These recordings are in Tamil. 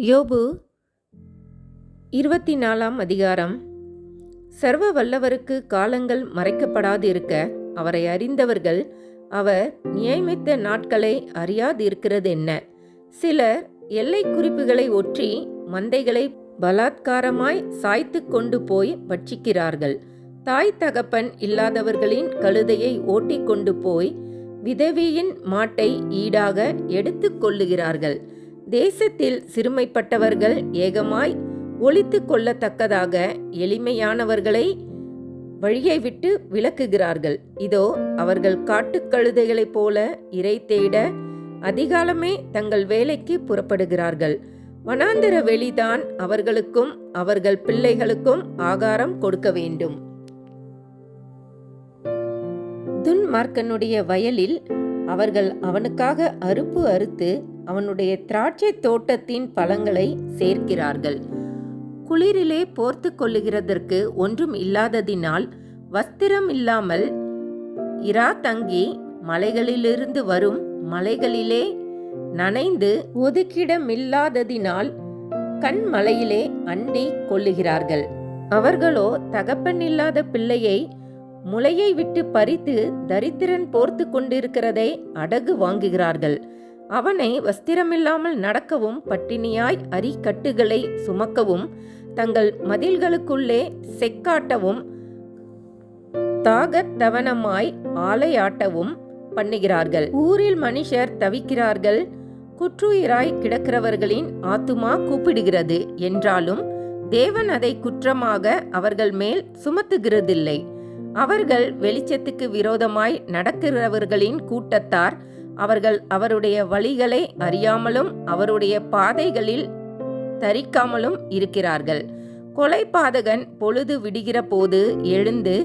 யோபு இருபத்தி நாலாம் அதிகாரம். சர்வ வல்லவருக்கு காலங்கள் மறைக்கப்படாதிருக்க அவரை அறிந்தவர்கள் அவர் நியமித்த நாட்களை அறியாதி இருக்கிறது என்ன சிலர் எல்லை குறிப்புகளை ஒற்றி மந்தைகளை பலாத்காரமாய் சாய்த்து கொண்டு போய் பட்சிக்கிறார்கள். தாய் தகப்பன் இல்லாதவர்களின் கழுதையை ஓட்டிக் கொண்டு போய் விதவியின் மாட்டை ஈடாக எடுத்து கொள்ளுகிறார்கள். தேசத்தில் சிறுமைப்பட்டவர்கள் ஏகமாய் ஒழித்து கொள்ளத்தக்கதாக எளிமையானவர்களை வழியை விட்டு விலக்குகிறார்கள். இதோ அவர்கள் காட்டுக்கழுதைகளைப் போல இறை தேட அதிகாலமே தங்கள் வேலைக்கு புறப்படுகிறார்கள். வனாந்தர வெளிதான் அவர்களுக்கும் அவர்கள் பிள்ளைகளுக்கும் ஆகாரம் கொடுக்க வேண்டும். துன்மார்க்கனுடைய வயலில் அவர்கள் அவனுக்காக அறுப்பு அறுத்து அவனுடைய திராட்சை தோட்டத்தின் பழங்களை சேர்க்கிறார்கள். குளிரிலே போர்த்து கொள்ளுகிறதற்கு ஒன்றும் இல்லாததினால் வஸ்திரம் இல்லாமல் இரா தங்கி மலைகளிலிருந்து வரும் மலைகளிலே நனைந்து ஒதுக்கிடமில்லாததினால் கண் மலையிலே அண்டி கொள்ளுகிறார்கள். அவர்களோ தகப்பன் இல்லாத பிள்ளையை முளையை விட்டு பறித்து தரித்திரன் போர்த்து கொண்டிருக்கிறதை அடகு வாங்குகிறார்கள். அவனை வஸ்திரமில்லாமல் நடக்கவும் பட்டினியாய் அரிக்கட்டுகளை சுமக்கவும் தங்கள் மதில்களுக்குள்ளே செக்காட்டவும் தாகத்தவனமாய் ஆலையாட்டவும் பண்ணுகிறார்கள். ஊரில் மனுஷர் தவிக்கிறார்கள். குற்றுயிராய் கிடக்கிறவர்களின் ஆத்துமா கூப்பிடுகிறது. என்றாலும் தேவன் அதை குற்றமாக அவர்கள் மேல் சுமத்துகிறதில்லை. அவர்கள் வெளிச்சத்துக்கு விரோதமாய் நடக்கிறவர்களின் கூட்டத்தார் அவர்கள் அவருடைய வழிகளை அறியாமலும் அவருடைய பாதைகளில் தரிக்காமலும் இருக்கிறார்கள். கொலைபாதகன் பொழுது விடுகிற போது எழுந்து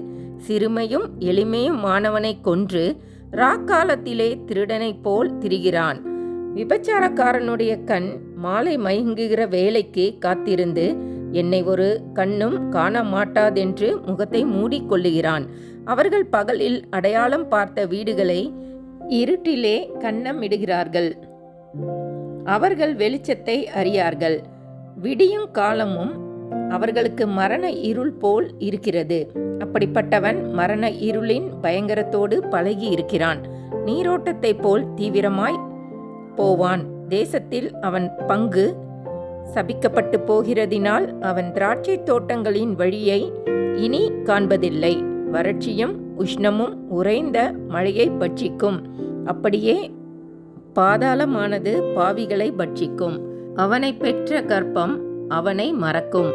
சிறுமையும் எளிமையும் மாணவனை கொன்று ராக்காலத்திலே திருடனைப் போல் திரிகிறான். விபச்சாரக்காரனுடைய கண் மாலை மயங்குகிற வேலைக்கு காத்திருந்து என்னை ஒரு கண்ணும் காண மாட்டாதென்று முகத்தை மூடிக்கொள்ளுகிறான். அவர்கள் பகலில் அடையாளம் பார்த்த வீடுகளை இருட்டிலே கன்னமிடுகிறார்கள் அவர்கள் வெளிச்சத்தை அறியார்கள். விடியும் காலமும் அவர்களுக்கு மரண இருள் போல் இருக்கிறது. அப்படிப்பட்டவன் மரண இருளின் பயங்கரத்தோடு பழகி இருக்கிறான். நீரோட்டத்தைப் போல் தீவிரமாய் போவான். தேசத்தில் அவன் பங்கு சபிக்கப்பட்டு போகிறதினால் அவன் திராட்சை தோட்டங்களின் வழியை இனி காண்பதில்லை. வறட்சியும் உஷ்ணமும் உறைந்த மழையை பட்சிக்கும். அப்படியே பாதாளமானது பாவிகளை பட்சிக்கும். அவனை பெற்ற கற்பம் அவனை மறக்கும்.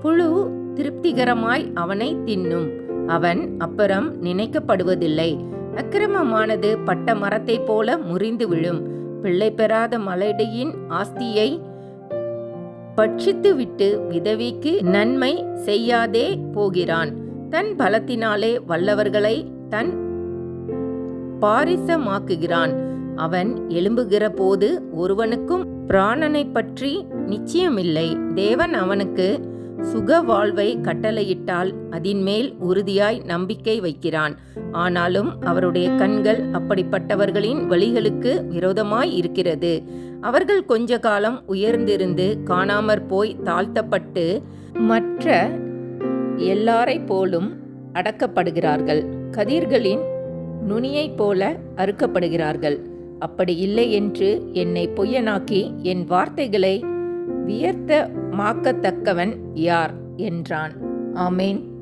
புழு திருப்திகரமாய் அவனை தின்னும். அவன் அப்புறம் நினைக்கப்படுவதில்லை. அக்கிரமமானது பட்ட மரத்தைப் போல முறிந்து விழும். பிள்ளை பெறாத மலடியின் ஆஸ்தியை பட்சித்துவிட்டு விதவிக்கு நன்மை செய்யாதே போகிறான். தன் பலத்தினாலே வல்லவர்களை தன் பாரிசமாக்குகிறான். அவன் எழும்புகிற போது ஒருவனுக்கும் பிராணனை பற்றி நிச்சயமில்லை. தேவன் அவனுக்கு சுக வாழ்வை கட்டளையிட்டால் அதின்மேல் உறுதியாய் நம்பிக்கை வைக்கிறான். ஆனாலும் அவருடைய கண்கள் அப்படிப்பட்டவர்களின் வழிகளுக்கு விரோதமாய் இருக்கிறது. அவர்கள் கொஞ்ச காலம் உயர்ந்திருந்து காணாமற் போய் தாழ்த்தப்பட்டு மற்ற எல்லாரை போலும் அடக்கப்படுகிறார்கள். கதிர்களின் நுனியைப் போல அறுக்கப்படுகிறார்கள். அப்படி இல்லை என்று என்னை பொய்யனாக்கி என் வார்த்தைகளை வியர்த்தமாக்கத்தக்கவன் யார்? என்றான். ஆமேன்.